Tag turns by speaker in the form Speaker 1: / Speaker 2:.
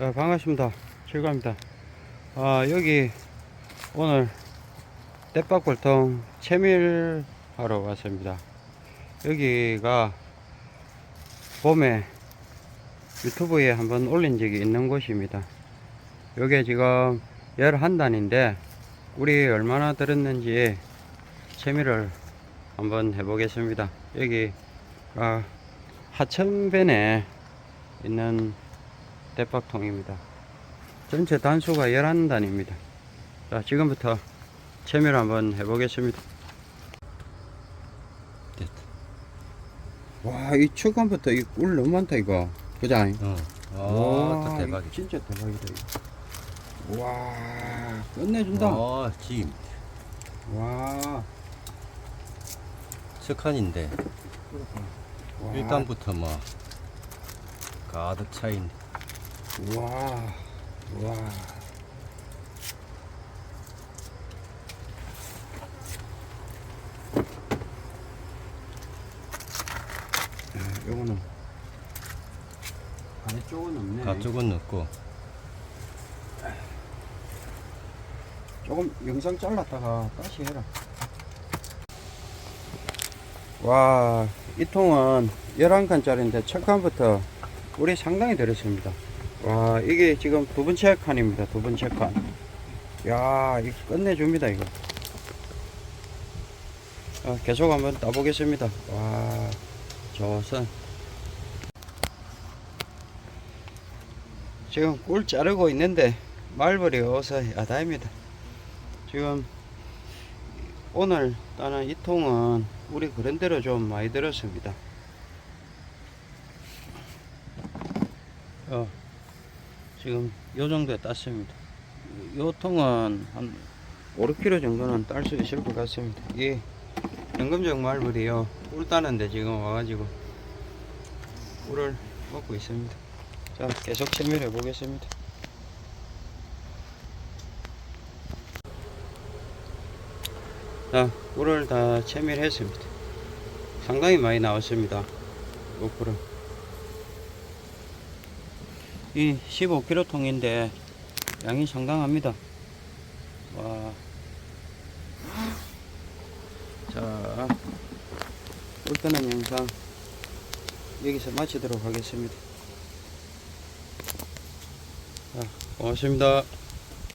Speaker 1: 아, 반갑습니다. 즐거합니다. 아, 여기 오늘 떼박골통 채밀하러 왔습니다. 여기가 봄에 유튜브에 한번 올린 적이 있는 곳입니다. 여기 지금 11단인데 꿀이 얼마나 들었는지 채밀을 한번 해보겠습니다. 여기가 하천변에 있는 대박통입니다. 전체 단수가 11단입니다. 자, 지금부터 채밀 한번 해보겠습니다. 됐다. 와, 이 초반부터 이 꿀 너무 많다, 이거. 그자?
Speaker 2: 어. 아, 또 대박이다.
Speaker 1: 진짜 대박이다, 이거. 와, 끝내준다.
Speaker 2: 아, 짐.
Speaker 1: 와,
Speaker 2: 석한인데
Speaker 1: 와,
Speaker 2: 일단부터 뭐 가득 차인.
Speaker 1: 와, 와. 야, 요거는 아래쪽은 없네.
Speaker 2: 가쪽은 넣고
Speaker 1: 조금 영상 잘랐다가 다시 해라. 와, 이 통은 11칸짜리인데 첫 칸부터 우리 상당히 들었습니다. 와, 이게 지금 두 번째 칸입니다. 두 번째 칸. 야, 이거 끝내줍니다, 이거. 어, 계속 한번 따보겠습니다. 와, 좋선. 지금 꿀 자르고 있는데 말벌이 어서 야다입니다. 지금 오늘 따는 이 통은 우리 그런대로 좀 많이 들었습니다. 어, 지금 요 정도에 땄습니다. 요 통은 한 5, 6kg 정도는 딸 수 있을 것 같습니다. 이게 연금적 말벌이요. 꿀 따는데 지금 와가지고 꿀을 먹고 있습니다. 자, 계속 채밀해 보겠습니다. 자, 꿀을 다 채밀했습니다. 상당히 많이 나왔습니다. 요 꿀은. 이 15kg 통인데 양이 상당합니다. 와. 자, 꿀 뜨는 영상 여기서 마치도록 하겠습니다. 자, 고맙습니다.